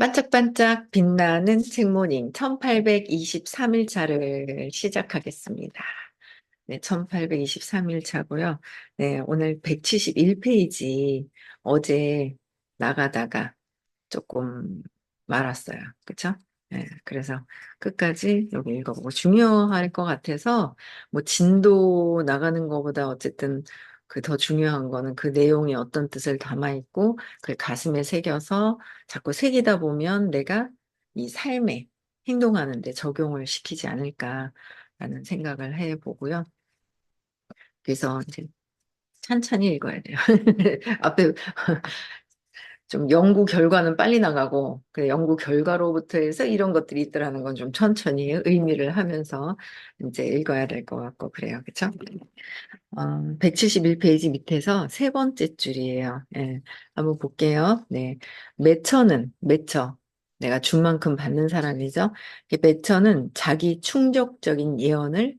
반짝반짝 빛나는 책모닝 1823일 차를 시작하겠습니다. 네, 1823일 차고요. 네, 오늘 171페이지 어제 나가다가 조금 말았어요. 그쵸? 네, 그래서 끝까지 여기 읽어보고 중요할 것 같아서 뭐 진도 나가는 것보다 어쨌든 그 더 중요한 거는 그 내용이 어떤 뜻을 담아 있고 그 가슴에 새겨서 자꾸 새기다 보면 내가 이 삶에 행동하는데 적용을 시키지 않을까라는 생각을 해 보고요. 그래서 이제 천천히 읽어야 돼요. 앞에 좀 연구 결과는 빨리 나가고 그 연구 결과로부터 해서 이런 것들이 있더라는 건 좀 천천히 의미를 하면서 이제 읽어야 될 것 같고 그래요. 그렇죠? 어, 171페이지 밑에서 세 번째 줄이에요. 예, 한번 볼게요. 네. 매처는 매처. 내가 준 만큼 받는 사람이죠. 매처는 자기 충족적인 예언을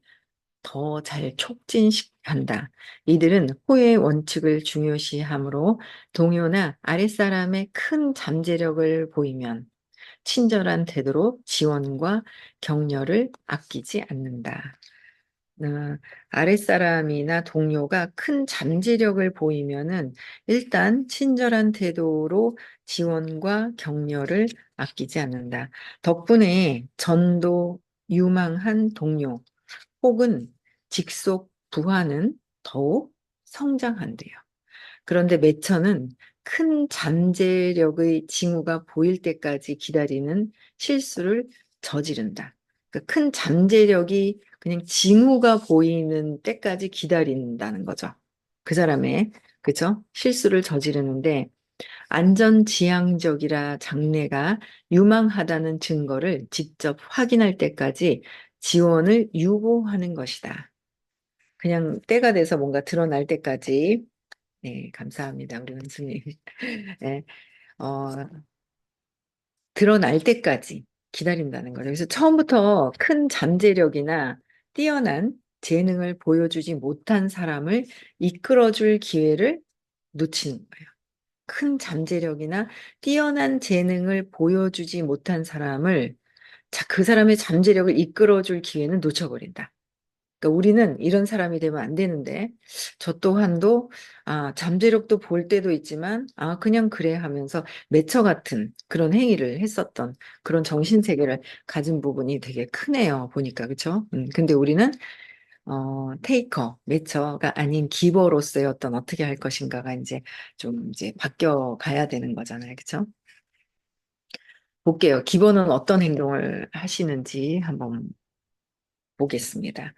더 잘 촉진한다. 이들은 호의 원칙을 중요시하므로 동요나 아랫사람의 큰 잠재력을 보이면 친절한 태도로 지원과 격려를 아끼지 않는다. 어, 아랫사람이나 동료가 큰 잠재력을 보이면은 일단 친절한 태도로 지원과 격려를 아끼지 않는다. 덕분에 전도 유망한 동료 혹은 직속 부하는 더욱 성장한대요. 그런데 매처는 큰 잠재력의 징후가 보일 때까지 기다리는 실수를 저지른다. 그러니까 큰 잠재력이 그냥 징후가 보이는 때까지 기다린다는 거죠. 그 사람의 그죠? 실수를 저지르는데 안전지향적이라 장래가 유망하다는 증거를 직접 확인할 때까지 지원을 유보하는 것이다. 그냥 때가 돼서 뭔가 드러날 때까지 네, 감사합니다. 우리 원수님. 네, 어, 드러날 때까지 기다린다는 거죠. 그래서 처음부터 큰 잠재력이나 뛰어난 재능을 보여주지 못한 사람을 이끌어줄 기회를 놓치는 거예요. 큰 잠재력이나 뛰어난 재능을 보여주지 못한 사람을 자, 그 사람의 잠재력을 이끌어줄 기회는 놓쳐버린다. 그러니까 우리는 이런 사람이 되면 안 되는데 저 또한도 아, 잠재력도 볼 때도 있지만 아 그냥 그래 하면서 매처 같은 그런 행위를 했었던 그런 정신 세계를 가진 부분이 되게 크네요 보니까 그렇죠? 음, 근데 우리는 어, 테이커, 매처가 아닌 기버로서의 어떤 어떻게 할 것인가가 이제 좀 이제 바뀌어 가야 되는 거잖아요. 그렇죠? 볼게요. 기버는 어떤 행동을 하시는지 한번 보겠습니다.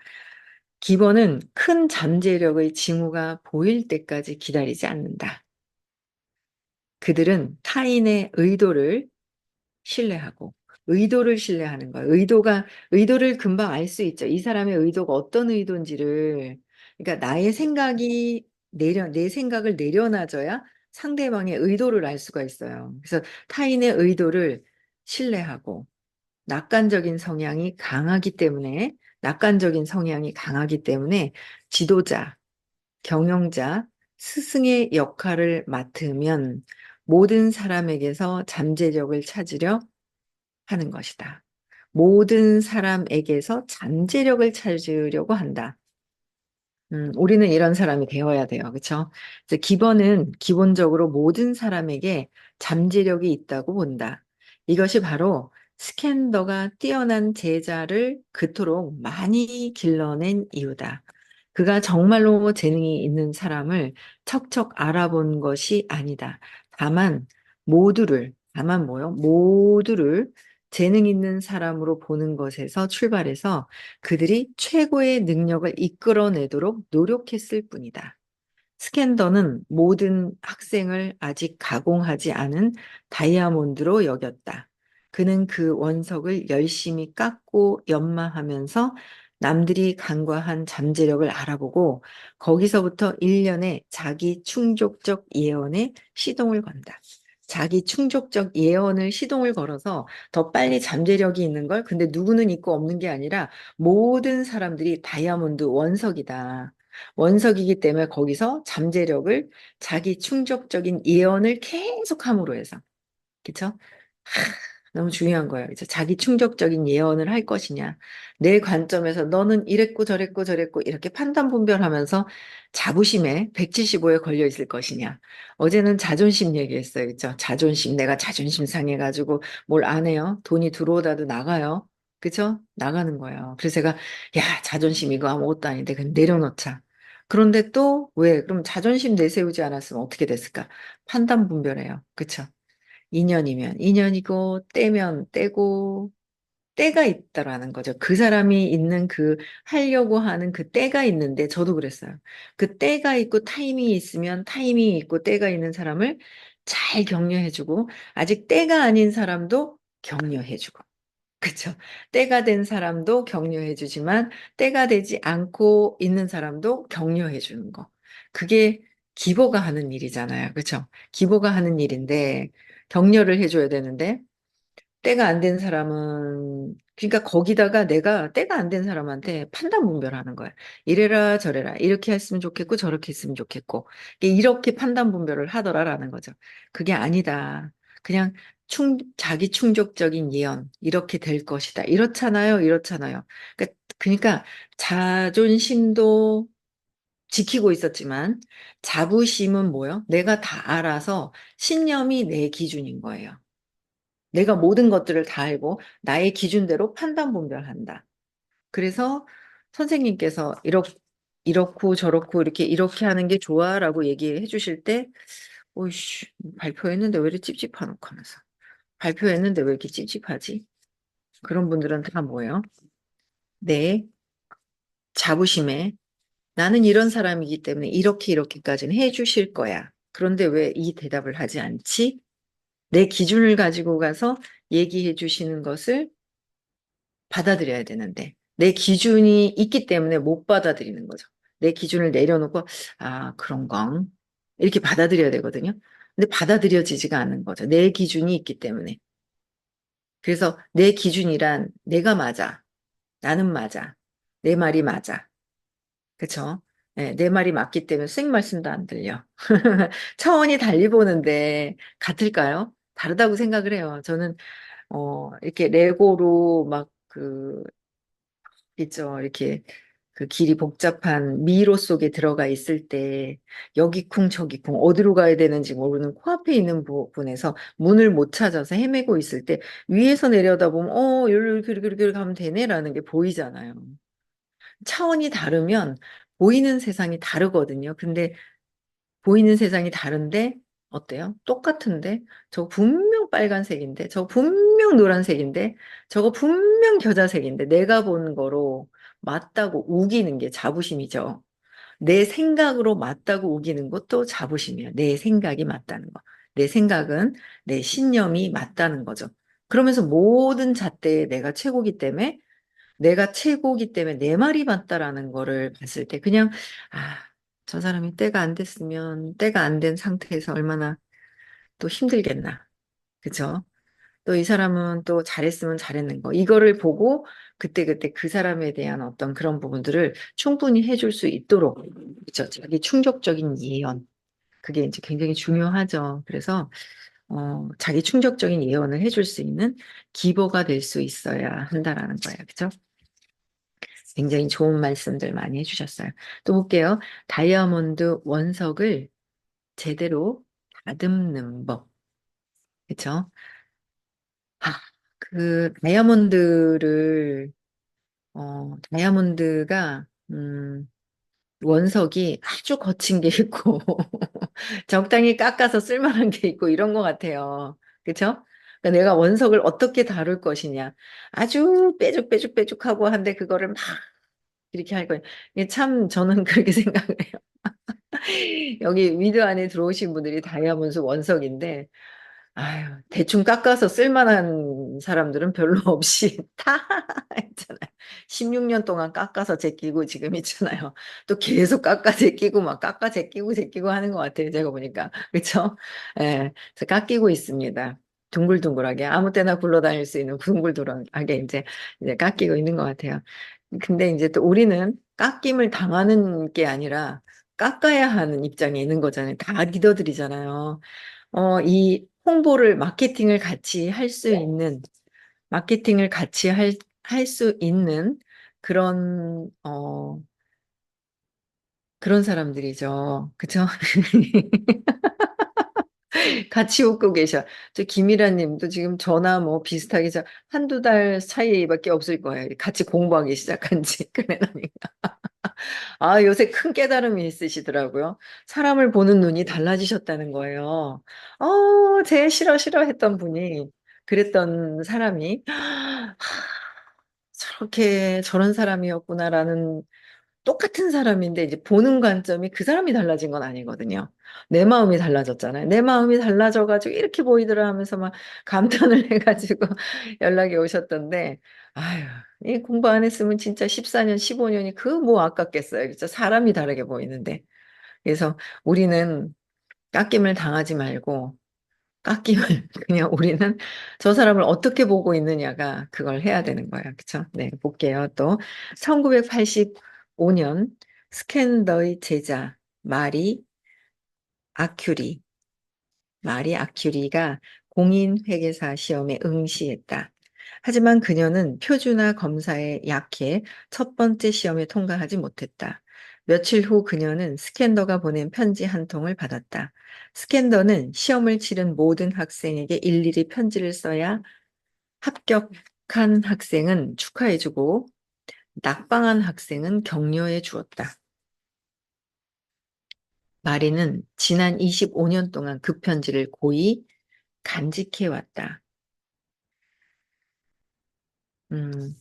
기본은 큰 잠재력의 징후가 보일 때까지 기다리지 않는다. 그들은 타인의 의도를 신뢰하고 의도를 신뢰하는 거예요. 의도가 의도를 금방 알 수 있죠. 이 사람의 의도가 어떤 의도인지를 그러니까 나의 생각이 내려 내 생각을 내려놔줘야 상대방의 의도를 알 수가 있어요. 그래서 타인의 의도를 신뢰하고 낙관적인 성향이 강하기 때문에 낙관적인 성향이 강하기 때문에 지도자, 경영자, 스승의 역할을 맡으면 모든 사람에게서 잠재력을 찾으려 하는 것이다. 모든 사람에게서 잠재력을 찾으려고 한다. 음, 우리는 이런 사람이 되어야 돼요. 그렇죠? 기본은 기본적으로 모든 사람에게 잠재력이 있다고 본다. 이것이 바로 스캔더가 뛰어난 제자를 그토록 많이 길러낸 이유다. 그가 정말로 재능이 있는 사람을 척척 알아본 것이 아니다. 다만 모두를, 다만 뭐요? 모두를 재능 있는 사람으로 보는 것에서 출발해서 그들이 최고의 능력을 이끌어내도록 노력했을 뿐이다. 스캔더는 모든 학생을 아직 가공하지 않은 다이아몬드로 여겼다. 그는 그 원석을 열심히 깎고 연마하면서 남들이 간과한 잠재력을 알아보고 거기서부터 일련의 자기 충족적 예언에 시동을 건다. 자기 충족적 예언을 시동을 걸어서 더 빨리 잠재력이 있는 걸 근데 누구는 있고 없는 게 아니라 모든 사람들이 다이아몬드 원석이다. 원석이기 때문에 거기서 잠재력을 자기 충족적인 예언을 계속 함으로 해서 그쵸? 너무 중요한 거예요. 이제 자기 충격적인 예언을 할 것이냐. 내 관점에서 너는 이랬고 저랬고 저랬고 이렇게 판단 분별하면서 자부심에 175에 걸려 있을 것이냐. 어제는 자존심 얘기했어요. 그죠? 자존심. 내가 자존심 상해가지고 뭘 안 해요. 돈이 들어오다도 나가요. 그죠? 나가는 거예요. 그래서 제가 야, 자존심 이거 아무것도 아닌데 그냥 내려놓자. 그런데 또 왜? 그럼 자존심 내세우지 않았으면 어떻게 됐을까? 판단 분별해요. 그쵸? 인연이면 인연이고 때면 때고 때가 있다라는 거죠. 그 사람이 있는 그 하려고 하는 그 때가 있는데 저도 그랬어요. 그 때가 있고 타이밍이 있으면 타이밍이 있고 때가 있는 사람을 잘 격려해주고 아직 때가 아닌 사람도 격려해주고 그쵸? 때가 된 사람도 격려해 주지만 때가 되지 않고 있는 사람도 격려해 주는 거. 그게 기보가 하는 일이잖아요. 그쵸? 기보가 하는 일인데 격려를 해 줘야 되는데 때가 안 된 사람은 그러니까 거기다가 내가 때가 안 된 사람한테 판단 분별하는 거야. 이래라 저래라 이렇게 했으면 좋겠고 저렇게 했으면 좋겠고 이렇게 판단 분별을 하더라라는 거죠. 그게 아니다. 그냥 충 자기 충족적인 예언 이렇게 될 것이다. 이렇잖아요. 이렇잖아요. 그러니까, 그러니까 자존심도 지키고 있었지만 자부심은 뭐요? 내가 다 알아서 신념이 내 기준인 거예요. 내가 모든 것들을 다 알고 나의 기준대로 판단 분별한다. 그래서 선생님께서 이렇게 이렇고 저렇고 이렇게 이렇게 하는 게 좋아라고 얘기해 주실 때 오이씨 발표했는데 왜 이렇게 찝찝하노 하면서 발표했는데 왜 이렇게 찝찝하지? 그런 분들은 다 뭐예요? 내 자부심에 나는 이런 사람이기 때문에 이렇게 이렇게까지는 해 주실 거야. 그런데 왜 이 대답을 하지 않지? 내 기준을 가지고 가서 얘기해 주시는 것을 받아들여야 되는데 내 기준이 있기 때문에 못 받아들이는 거죠. 내 기준을 내려놓고 아 그런 건 이렇게 받아들여야 되거든요. 근데 받아들여지지가 않는 거죠. 내 기준이 있기 때문에. 그래서 내 기준이란 내가 맞아. 나는 맞아. 내 말이 맞아. 그쵸? 네, 내 말이 맞기 때문에 쌩 말씀도 안 들려. 차원이 달리 보는데 같을까요? 다르다고 생각을 해요. 저는 어 이렇게 레고로 막 그 있죠. 이렇게 그 길이 복잡한 미로 속에 들어가 있을 때 여기 쿵 저기 쿵 어디로 가야 되는지 모르는 코앞에 있는 부분에서 문을 못 찾아서 헤매고 있을 때 위에서 내려다보면 어 이렇게 이렇게 가면 되네라는 게 보이잖아요. 차원이 다르면 보이는 세상이 다르거든요. 근데 보이는 세상이 다른데 어때요? 똑같은데 저 분명 빨간색인데 저 분명 노란색인데 저거 분명 겨자색인데 내가 본 거로 맞다고 우기는 게 자부심이죠. 내 생각으로 맞다고 우기는 것도 자부심이에요. 내 생각이 맞다는 거. 내 생각은 내 신념이 맞다는 거죠. 그러면서 모든 잣대에 내가 최고기 때문에 내가 최고기 때문에 내 말이 맞다라는 거를 봤을 때 그냥 아, 저 사람이 때가 안 됐으면 때가 안 된 상태에서 얼마나 또 힘들겠나. 그죠? 또 이 사람은 또 잘했으면 잘했는 거. 이거를 보고 그때그때 그 사람에 대한 어떤 그런 부분들을 충분히 해줄 수 있도록, 그죠? 자기 충족적인 예언. 그게 이제 굉장히 중요하죠. 그래서, 어, 자기 충족적인 예언을 해줄 수 있는 기보가 될 수 있어야 한다라는 거예요. 그죠? 굉장히 좋은 말씀들 많이 해주셨어요. 또 볼게요. 다이아몬드 원석을 제대로 다듬는 법. 그쵸? 아, 그 다이아몬드를 어, 다이아몬드가 음, 원석이 아주 거친 게 있고 적당히 깎아서 쓸만한 게 있고 이런 것 같아요. 그쵸? 그러니까 내가 원석을 어떻게 다룰 것이냐. 아주 빼죽빼죽빼죽하고 한데 그거를 막 이렇게 할 거예요. 참 저는 그렇게 생각을 해요. 여기 위드 안에 들어오신 분들이 다이아몬드 원석인데 아유, 대충 깎아서 쓸만한 사람들은 별로 없이 다 있잖아요. 16년 동안 깎아서 제끼고 지금 있잖아요. 또 계속 깎아 제끼고 막 깎아 제끼고 제끼고 하는 것 같아요. 제가 보니까. 그쵸? 예, 깎이고 있습니다. 둥글둥글하게 아무 때나 굴러다닐 수 있는 둥글둥글하게 이제, 이제 깎이고 있는 것 같아요. 근데 이제 또 우리는 깎임을 당하는 게 아니라 깎아야 하는 입장에 있는 거잖아요. 다 리더들이잖아요. 어, 이 홍보를, 마케팅을 같이 할 수 있는, 마케팅을 같이 할, 할 수 있는 그런, 어, 그런 사람들이죠. 그쵸? 같이 웃고 계셔. 저 김일아 님도 지금 전화 뭐 비슷하게 저 한두 달 차이밖에 없을 거예요. 같이 공부하기 시작한 지. 그래, 아, 요새 큰 깨달음이 있으시더라고요. 사람을 보는 눈이 달라지셨다는 거예요. 어, 제일 싫어, 싫어 했던 분이, 그랬던 사람이, 하, 저렇게, 저런 사람이었구나라는 똑같은 사람인데 이제 보는 관점이 그 사람이 달라진 건 아니거든요. 내 마음이 달라졌잖아요. 내 마음이 달라져가지고 이렇게 보이더라 하면서 막 감탄을 해가지고 연락이 오셨던데, 아유, 이 공부 안 했으면 진짜 14년, 15년이 그 뭐 아깝겠어요. 진짜 사람이 다르게 보이는데. 그래서 우리는 깎임을 당하지 말고 깎임을 그냥 우리는 저 사람을 어떻게 보고 있느냐가 그걸 해야 되는 거예요. 그쵸? 네, 볼게요. 또 1985년 스캔더의 제자 마리 아큐리 마리 아큐리가 공인회계사 시험에 응시했다. 하지만 그녀는 표준화 검사에 약해 첫 번째 시험에 통과하지 못했다. 며칠 후 그녀는 스캔더가 보낸 편지 한 통을 받았다. 스캔더는 시험을 치른 모든 학생에게 일일이 편지를 써야 합격한 학생은 축하해주고 낙방한 학생은 격려해 주었다. 마리는 지난 25년 동안 그 편지를 고이 간직해 왔다. 음,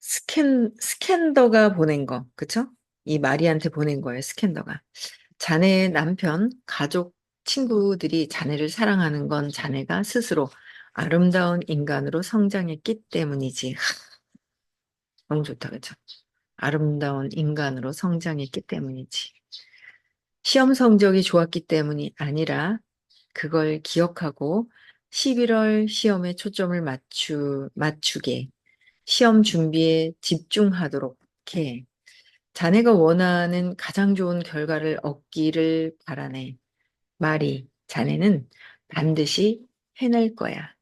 스캔, 스캔더가 보낸 거, 그쵸? 이 마리한테 보낸 거예요, 스캔더가. 자네의 남편, 가족, 친구들이 자네를 사랑하는 건 자네가 스스로 아름다운 인간으로 성장했기 때문이지. 너무 좋다, 그쵸? 아름다운 인간으로 성장했기 때문이지. 시험 성적이 좋았기 때문이 아니라 그걸 기억하고 11월 시험에 초점을 맞추, 맞추게 시험 준비에 집중하도록 해. 자네가 원하는 가장 좋은 결과를 얻기를 바라네. 말이 자네는 반드시 해낼 거야.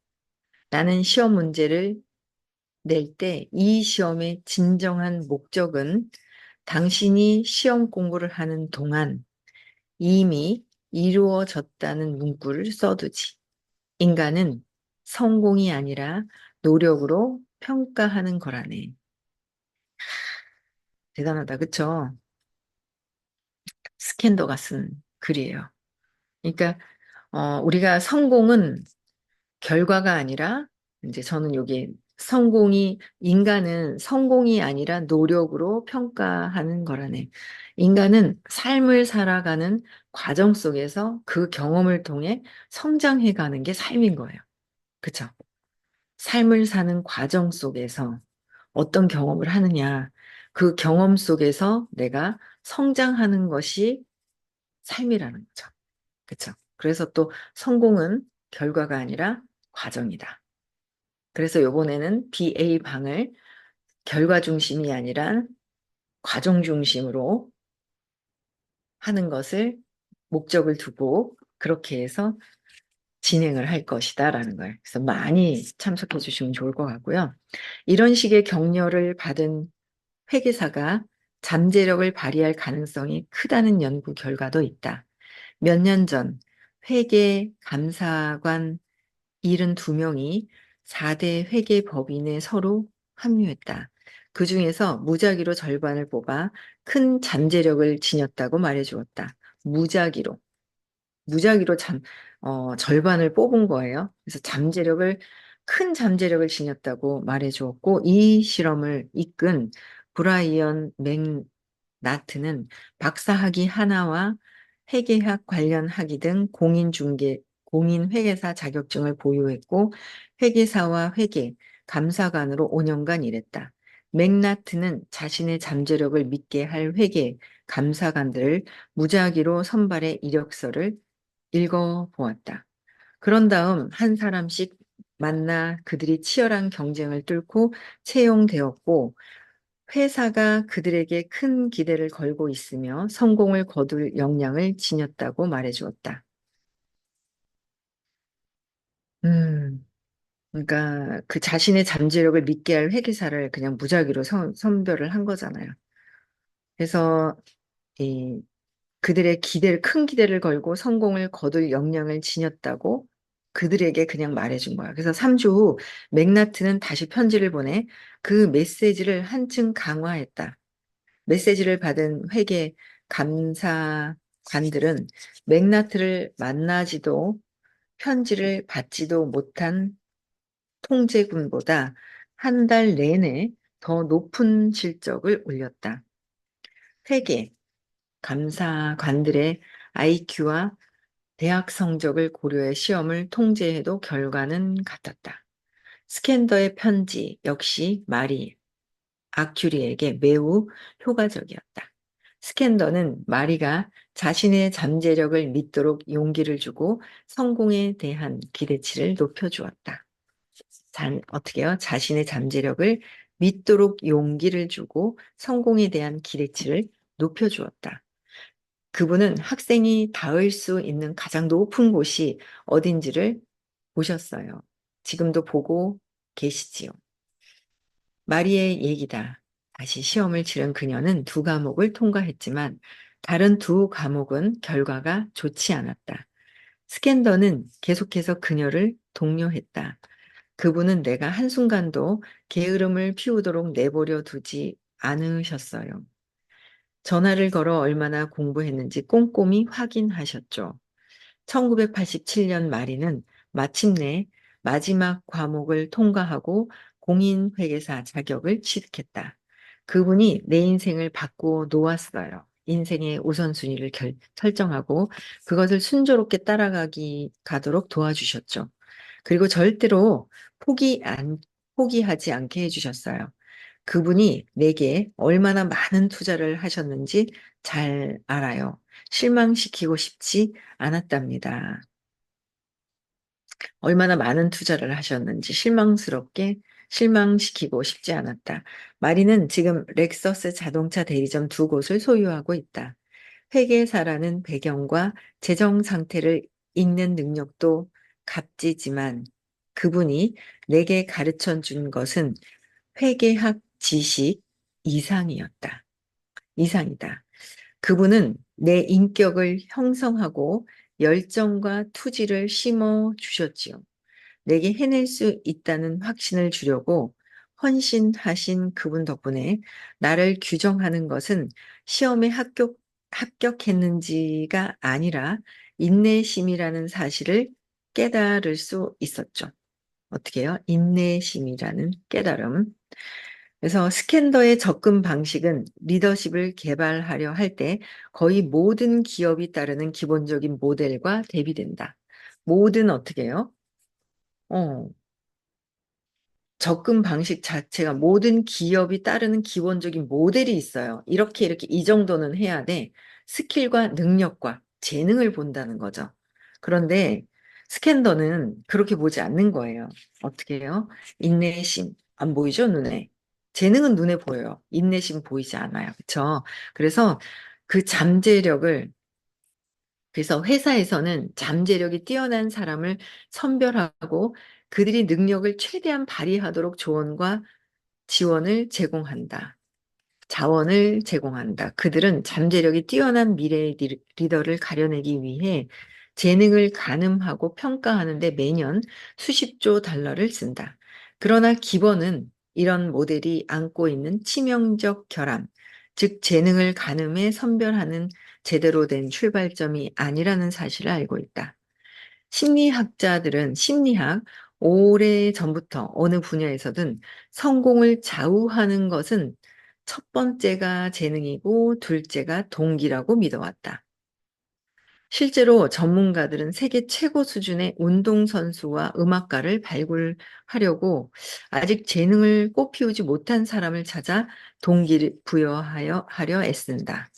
나는 시험 문제를 낼 때 이 시험의 진정한 목적은 당신이 시험 공부를 하는 동안 이미 이루어졌다는 문구를 써두지. 인간은 성공이 아니라 노력으로 평가하는 거라네. 대단하다, 그쵸? 스캔더가 쓴 글이에요. 그러니까 어, 우리가 성공은 결과가 아니라 이제 저는 여기 성공이 인간은 성공이 아니라 노력으로 평가하는 거라네. 인간은 삶을 살아가는 과정 속에서 그 경험을 통해 성장해 가는 게 삶인 거예요. 그쵸? 삶을 사는 과정 속에서 어떤 경험을 하느냐, 그 경험 속에서 내가 성장하는 것이 삶이라는 거죠. 그쵸? 그래서 또 성공은 결과가 아니라 과정이다. 그래서 요번에는 BA 방을 결과 중심이 아니라 과정 중심으로 하는 것을 목적을 두고 그렇게 해서 진행을 할 것이다 라는 거예요. 그래서 많이 참석해 주시면 좋을 것 같고요. 이런 식의 격려를 받은 회계사가 잠재력을 발휘할 가능성이 크다는 연구 결과도 있다. 몇 년 전 회계 감사관 72명이 4대 회계 법인에 서로 합류했다. 그 중에서 무작위로 절반을 뽑아 큰 잠재력을 지녔다고 말해주었다. 무작위로. 무작위로 잠, 어, 절반을 뽑은 거예요. 그래서 잠재력을, 큰 잠재력을 지녔다고 말해주었고, 이 실험을 이끈 브라이언 맥나트는 박사학위 하나와 회계학 관련 학위 등 공인중개, 공인회계사 자격증을 보유했고, 회계사와 회계, 감사관으로 5년간 일했다. 맥나트는 자신의 잠재력을 믿게 할 회계, 감사관들을 무작위로 선발해 이력서를 읽어보았다. 그런 다음 한 사람씩 만나 그들이 치열한 경쟁을 뚫고 채용되었고 회사가 그들에게 큰 기대를 걸고 있으며 성공을 거둘 역량을 지녔다고 말해주었다. 음, 그러니까 그 자신의 잠재력을 믿게 할 회계사를 그냥 무작위로 선, 선별을 한 거잖아요. 그래서 이 그들의 기대를 큰 기대를 걸고 성공을 거둘 역량을 지녔다고 그들에게 그냥 말해 준 거야. 그래서 3주 후 맥나트는 다시 편지를 보내 그 메시지를 한층 강화했다. 메시지를 받은 회계 감사관들은 맥나트를 만나지도 편지를 받지도 못한 통제군보다 한 달 내내 더 높은 실적을 올렸다. 회계 감사관들의 IQ와 대학 성적을 고려해 시험을 통제해도 결과는 같았다. 스캔더의 편지 역시 말이 아큐리에게 매우 효과적이었다. 스캔더는 마리가 자신의 잠재력을 믿도록 용기를 주고 성공에 대한 기대치를 높여주었다. 자, 어떻게 요? 자신의 잠재력을 믿도록 용기를 주고 성공에 대한 기대치를 높여주었다. 그분은 학생이 닿을 수 있는 가장 높은 곳이 어딘지를 보셨어요. 지금도 보고 계시지요. 마리의 얘기다. 다시 시험을 치른 그녀는 두 과목을 통과했지만 다른 두 과목은 결과가 좋지 않았다. 스캔더는 계속해서 그녀를 독려했다. 그분은 내가 한순간도 게으름을 피우도록 내버려 두지 않으셨어요. 전화를 걸어 얼마나 공부했는지 꼼꼼히 확인하셨죠. 1987년 마리는 마침내 마지막 과목을 통과하고 공인회계사 자격을 취득했다. 그분이 내 인생을 바꾸어 놓았어요. 인생의 우선순위를 결, 설정하고 그것을 순조롭게 따라가기 가도록 도와주셨죠. 그리고 절대로 포기 안, 포기하지 않게 해주셨어요. 그분이 내게 얼마나 많은 투자를 하셨는지 잘 알아요. 실망시키고 싶지 않았답니다. 얼마나 많은 투자를 하셨는지 실망스럽게 실망시키고 싶지 않았다. 마리는 지금 렉서스 자동차 대리점 두 곳을 소유하고 있다. 회계사라는 배경과 재정 상태를 읽는 능력도 값지지만 그분이 내게 가르쳐 준 것은 회계학 지식 이상이었다. 이상이다. 그분은 내 인격을 형성하고 열정과 투지를 심어 주셨지요. 내게 해낼 수 있다는 확신을 주려고 헌신하신 그분 덕분에 나를 규정하는 것은 시험에 합격, 합격했는지가 아니라 인내심이라는 사실을 깨달을 수 있었죠. 어떻게 해요? 인내심이라는 깨달음. 그래서 스캔더의 접근 방식은 리더십을 개발하려 할 때 거의 모든 기업이 따르는 기본적인 모델과 대비된다. 모든 어떻게 해요? 어, 접근 방식 자체가 모든 기업이 따르는 기본적인 모델이 있어요. 이렇게 이렇게 이 정도는 해야 돼. 스킬과 능력과 재능을 본다는 거죠. 그런데 스캔더는 그렇게 보지 않는 거예요. 어떻게 해요? 인내심 안 보이죠? 눈에. 재능은 눈에 보여요. 인내심 보이지 않아요. 그렇죠? 그래서 그 잠재력을 그래서 회사에서는 잠재력이 뛰어난 사람을 선별하고 그들이 능력을 최대한 발휘하도록 조언과 지원을 제공한다. 자원을 제공한다. 그들은 잠재력이 뛰어난 미래의 리더를 가려내기 위해 재능을 가늠하고 평가하는데 매년 수십조 달러를 쓴다. 그러나 기본은 이런 모델이 안고 있는 치명적 결함, 즉 재능을 가늠해 선별하는 제대로 된 출발점이 아니라는 사실을 알고 있다. 심리학자들은 심리학 오래 전부터 어느 분야에서든 성공을 좌우하는 것은 첫 번째가 재능이고 둘째가 동기라고 믿어왔다. 실제로 전문가들은 세계 최고 수준의 운동선수와 음악가를 발굴하려고 아직 재능을 꽃피우지 못한 사람을 찾아 동기를 부여하여 하려 애쓴다.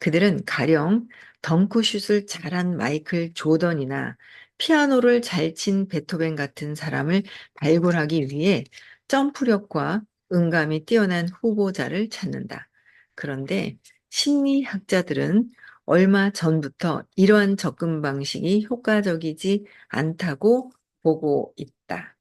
그들은 가령 덩크슛을 잘한 마이클 조던이나 피아노를 잘 친 베토벤 같은 사람을 발굴하기 위해 점프력과 음감이 뛰어난 후보자를 찾는다. 그런데 심리학자들은 얼마 전부터 이러한 접근 방식이 효과적이지 않다고 보고 있다.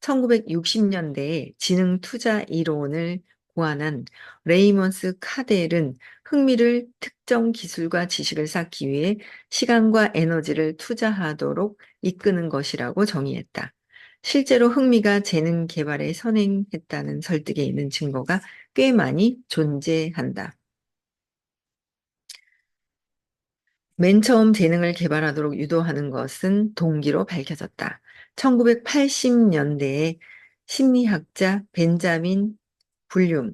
1960년대에 지능 투자 이론을 고안한 레이먼스 카델은 흥미를 특정 기술과 지식을 쌓기 위해 시간과 에너지를 투자하도록 이끄는 것이라고 정의했다. 실제로 흥미가 재능 개발에 선행했다는 설득에 있는 증거가 꽤 많이 존재한다. 맨 처음 재능을 개발하도록 유도하는 것은 동기로 밝혀졌다. 1980년대에 심리학자 벤자민 불륨,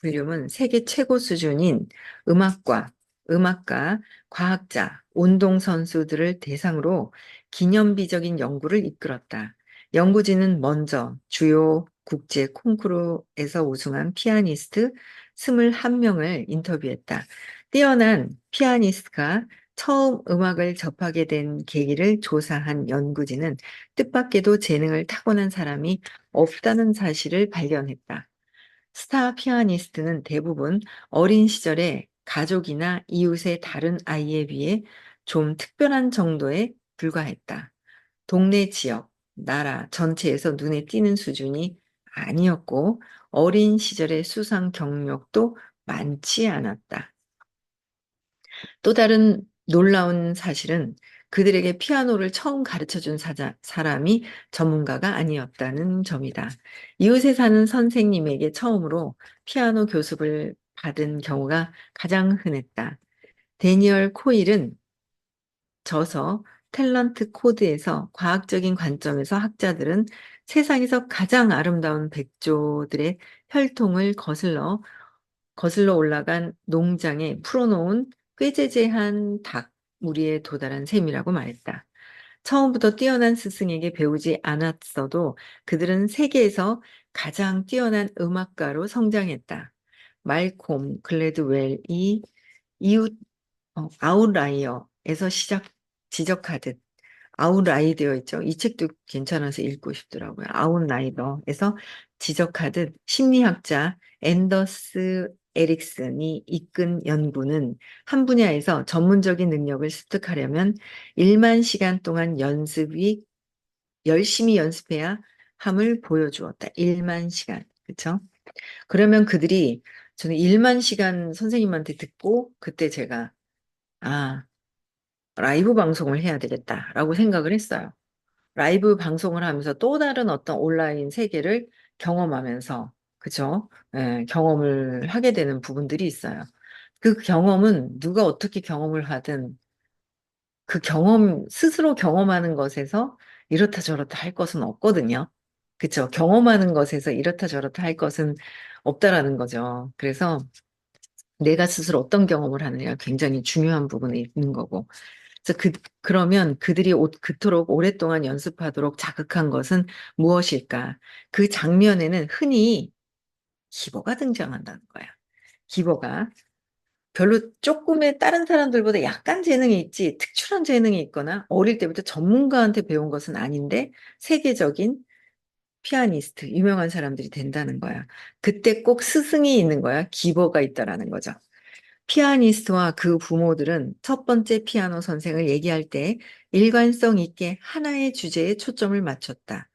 불륨은 세계 최고 수준인 음악과, 음악가, 과학자, 운동선수들을 대상으로 기념비적인 연구를 이끌었다. 연구진은 먼저 주요 국제 콩쿠르에서 우승한 피아니스트 21명을 인터뷰했다. 뛰어난 피아니스트가 처음 음악을 접하게 된 계기를 조사한 연구진은 뜻밖에도 재능을 타고난 사람이 없다는 사실을 발견했다. 스타 피아니스트는 대부분 어린 시절에 가족이나 이웃의 다른 아이에 비해 좀 특별한 정도에 불과했다. 동네 지역, 나라 전체에서 눈에 띄는 수준이 아니었고 어린 시절의 수상 경력도 많지 않았다. 또 다른 놀라운 사실은 그들에게 피아노를 처음 가르쳐 준 사람이 전문가가 아니었다는 점이다. 이웃에 사는 선생님에게 처음으로 피아노 교습을 받은 경우가 가장 흔했다. 데니얼 코일은 저서 탤런트 코드에서 과학적인 관점에서 학자들은 세상에서 가장 아름다운 백조들의 혈통을 거슬러 거슬러 올라간 농장에 풀어놓은 꾀재재한 닭 무리에 도달한 셈이라고 말했다. 처음부터 뛰어난 스승에게 배우지 않았어도 그들은 세계에서 가장 뛰어난 음악가로 성장했다. 말콤 글래드웰이 이웃 어, 아웃라이어에서 시작 지적하듯 아웃라이드어 있죠. 이 책도 괜찮아서 읽고 싶더라고요. 아웃라이더에서 지적하듯 심리학자 앤더스 에릭슨이 이끈 연구는 한 분야에서 전문적인 능력을 습득하려면 1만 시간 동안 연습이 열심히 연습해야 함을 보여주었다. 1만 시간. 그렇죠? 그러면 그들이 저는 1만 시간 선생님한테 듣고 그때 제가 아, 라이브 방송을 해야 되겠다라고 생각을 했어요. 라이브 방송을 하면서 또 다른 어떤 온라인 세계를 경험하면서 그죠? 예, 경험을 하게 되는 부분들이 있어요. 그 경험은 누가 어떻게 경험을 하든 그 경험 스스로 경험하는 것에서 이렇다 저렇다 할 것은 없거든요. 그쵸? 경험하는 것에서 이렇다 저렇다 할 것은 없다라는 거죠. 그래서 내가 스스로 어떤 경험을 하느냐가 굉장히 중요한 부분이 있는 거고. 그래서 그, 그러면 그들이 오, 그토록 오랫동안 연습하도록 자극한 것은 무엇일까? 그 장면에는 흔히 기보가 등장한다는 거야. 기보가 별로 조금의 다른 사람들보다 약간 재능이 있지 특출한 재능이 있거나 어릴 때부터 전문가한테 배운 것은 아닌데 세계적인 피아니스트, 유명한 사람들이 된다는 거야. 그때 꼭 스승이 있는 거야. 기보가 있다라는 거죠. 피아니스트와 그 부모들은 첫 번째 피아노 선생을 얘기할 때 일관성 있게 하나의 주제에 초점을 맞췄다.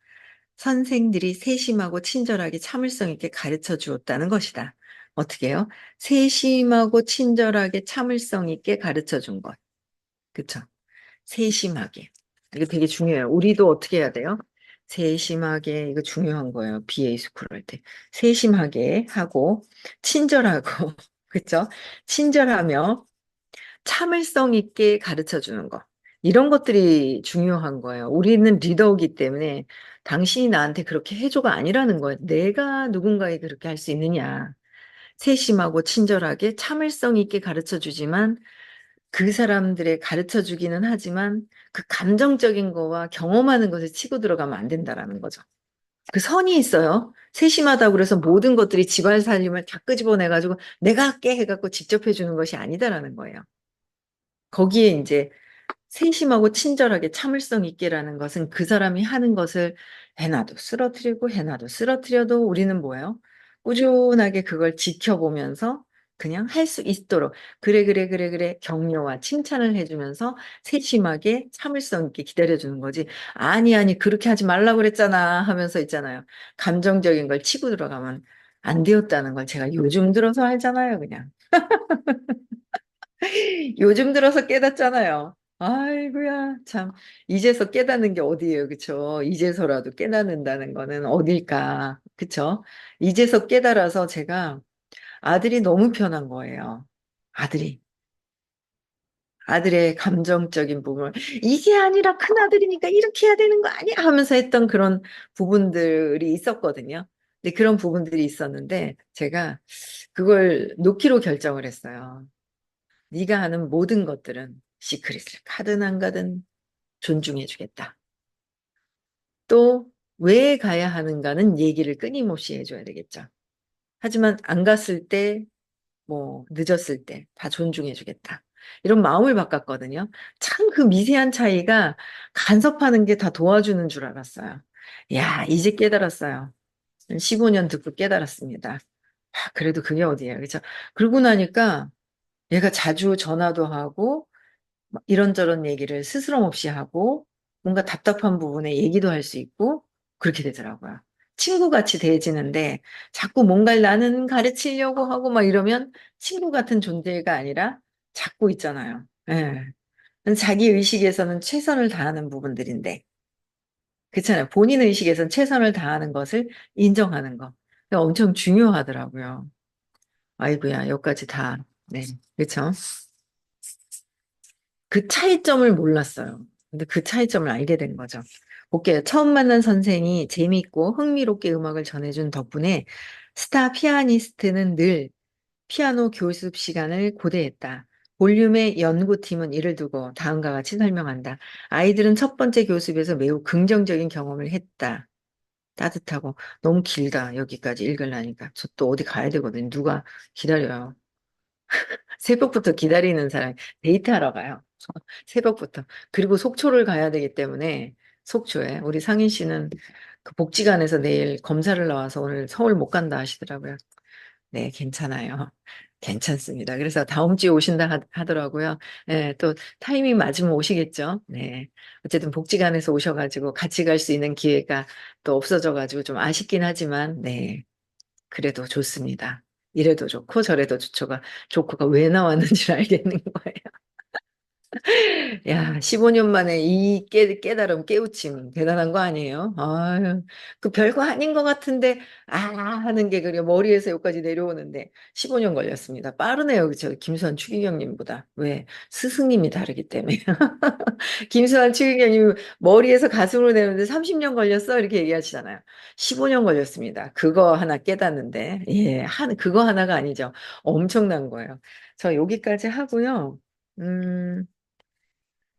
선생들이 세심하고 친절하게 참을성 있게 가르쳐 주었다는 것이다. 어떻게 해요? 세심하고 친절하게 참을성 있게 가르쳐 준 것. 그쵸? 세심하게. 이거 되게 중요해요. 우리도 어떻게 해야 돼요? 세심하게, 이거 중요한 거예요. BA 스쿨 할 때. 세심하게 하고, 친절하고, 그쵸? 친절하며, 참을성 있게 가르쳐 주는 거. 이런 것들이 중요한 거예요. 우리는 리더이기 때문에 당신이 나한테 그렇게 해줘가 아니라는 거예요. 내가 누군가에 그렇게 할 수 있느냐. 세심하고 친절하게 참을성 있게 가르쳐 주지만 그 사람들의 가르쳐 주기는 하지만 그 감정적인 거와 경험하는 것에 치고 들어가면 안 된다라는 거죠. 그 선이 있어요. 세심하다고 그래서 모든 것들이 집안 살림을 다 끄집어내가지고 내가 할게 해갖고 직접 해주는 것이 아니다라는 거예요. 거기에 이제 세심하고 친절하게 참을성 있게라는 것은 그 사람이 하는 것을 해놔도 쓰러뜨리고 해놔도 쓰러뜨려도 우리는 뭐예요? 꾸준하게 그걸 지켜보면서 그냥 할 수 있도록 그래 그래 그래 그래 격려와 칭찬을 해주면서 세심하게 참을성 있게 기다려주는 거지. 아니 아니 그렇게 하지 말라고 그랬잖아 하면서 있잖아요. 감정적인 걸 치고 들어가면 안 되었다는 걸 제가 요즘 들어서 알잖아요, 그냥. 요즘 들어서 깨닫잖아요. 아이고야, 참. 이제서 깨닫는 게 어디예요, 그쵸? 이제서라도 깨닫는다는 거는 어딜까, 그쵸? 이제서 깨달아서 제가 아들이 너무 편한 거예요. 아들이. 아들의 감정적인 부분. 이게 아니라 큰 아들이니까 이렇게 해야 되는 거 아니야? 하면서 했던 그런 부분들이 있었거든요. 근데 그런 부분들이 있었는데 제가 그걸 놓기로 결정을 했어요. 네가 하는 모든 것들은 시크릿을 가든 안 가든 존중해 주겠다. 또 왜 가야 하는가는 얘기를 끊임없이 해줘야 되겠죠. 하지만 안 갔을 때, 뭐 늦었을 때 다 존중해 주겠다. 이런 마음을 바꿨거든요. 참 그 미세한 차이가 간섭하는 게 다 도와주는 줄 알았어요. 야, 이제 깨달았어요. 15년 듣고 깨달았습니다. 아, 그래도 그게 어디예요. 그죠? 그러고 나니까 얘가 자주 전화도 하고 막 이런저런 얘기를 스스럼 없이 하고 뭔가 답답한 부분에 얘기도 할 수 있고 그렇게 되더라고요. 친구같이 대해지는데 자꾸 뭔가를 나는 가르치려고 하고 막 이러면 친구 같은 존재가 아니라 자꾸 있잖아요. 예. 자기 의식에서는 최선을 다하는 부분들인데 그렇잖아요. 본인 의식에서는 최선을 다하는 것을 인정하는 거. 엄청 중요하더라고요. 아이고야, 여기까지 다. 네. 그쵸? 그 차이점을 몰랐어요. 근데 그 차이점을 알게 된 거죠. 볼게요. 처음 만난 선생이 재미있고 흥미롭게 음악을 전해준 덕분에 스타 피아니스트는 늘 피아노 교습 시간을 고대했다. 볼륨의 연구팀은 이를 두고 다음과 같이 설명한다. 아이들은 첫 번째 교습에서 매우 긍정적인 경험을 했다. 따뜻하고 너무 길다. 여기까지 읽으려니까. 저 또 어디 가야 되거든요. 누가 기다려요. 새벽부터 기다리는 사람 데이트하러 가요. 새벽부터. 그리고 속초를 가야 되기 때문에 속초에 우리 상인 씨는 그 복지관에서 내일 검사를 나와서 오늘 서울 못 간다 하시더라고요. 네, 괜찮아요. 괜찮습니다. 그래서 다음 주에 오신다 하, 더라고요 네, 또 타이밍 맞으면 오시겠죠. 네. 어쨌든 복지관에서 오셔가지고 같이 갈 수 있는 기회가 또 없어져가지고 좀 아쉽긴 하지만, 네. 그래도 좋습니다. 이래도 좋고 저래도 좋고가, 좋고가 왜 나왔는지 알겠는 거예요. 야, 15년 만에 이 깨, 깨달음, 깨우침, 대단한 거 아니에요? 아유, 그 별거 아닌 것 같은데, 아, 하는 게 그래. 머리에서 여기까지 내려오는데, 15년 걸렸습니다. 빠르네요. 그쵸? 김수환 추기경님보다. 왜? 스승님이 다르기 때문에. 김수환 추기경님 머리에서 가슴으로 내는데 30년 걸렸어? 이렇게 얘기하시잖아요. 15년 걸렸습니다. 그거 하나 깨닫는데, 예, 한, 그거 하나가 아니죠. 엄청난 거예요. 저 여기까지 하고요. 음,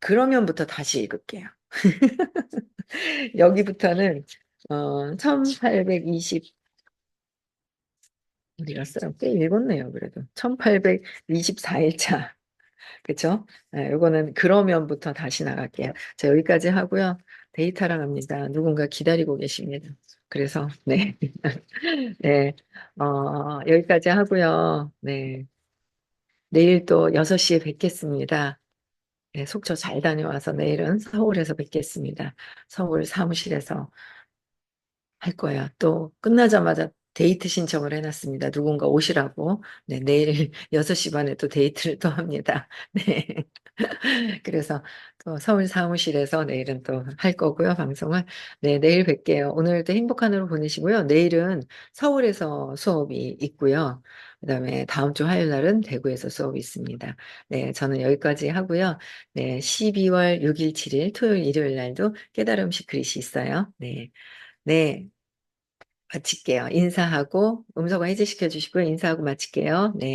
그러면부터 다시 읽을게요. 여기부터는 어, 1820 어디 갔어요? 꽤 읽었네요. 그래도 1824일차 그쵸? 네, 요거는 그러면부터 다시 나갈게요. 자 여기까지 하고요. 데이터랑 합니다. 누군가 기다리고 계십니다. 그래서 네, 네, 어, 여기까지 하고요. 네, 내일 또 6시에 뵙겠습니다. 네, 속초 잘 다녀와서 내일은 서울에서 뵙겠습니다. 서울 사무실에서 할 거야. 또 끝나자마자 데이트 신청을 해놨습니다. 누군가 오시라고. 네, 내일 6시 반에 또 데이트를 또 합니다. 네. 그래서 또 서울 사무실에서 내일은 또 할 거고요, 방송을. 네, 내일 뵐게요. 오늘도 행복한 하루 보내시고요. 내일은 서울에서 수업이 있고요. 그 다음에 다음 주 화요일 날은 대구에서 수업이 있습니다. 네, 저는 여기까지 하고요. 네, 12월 6일, 7일, 토요일, 일요일 날도 깨달음 시크릿이 있어요. 네. 네. 마칠게요. 인사하고 음성화 해제시켜 주시고요. 인사하고 마칠게요. 네.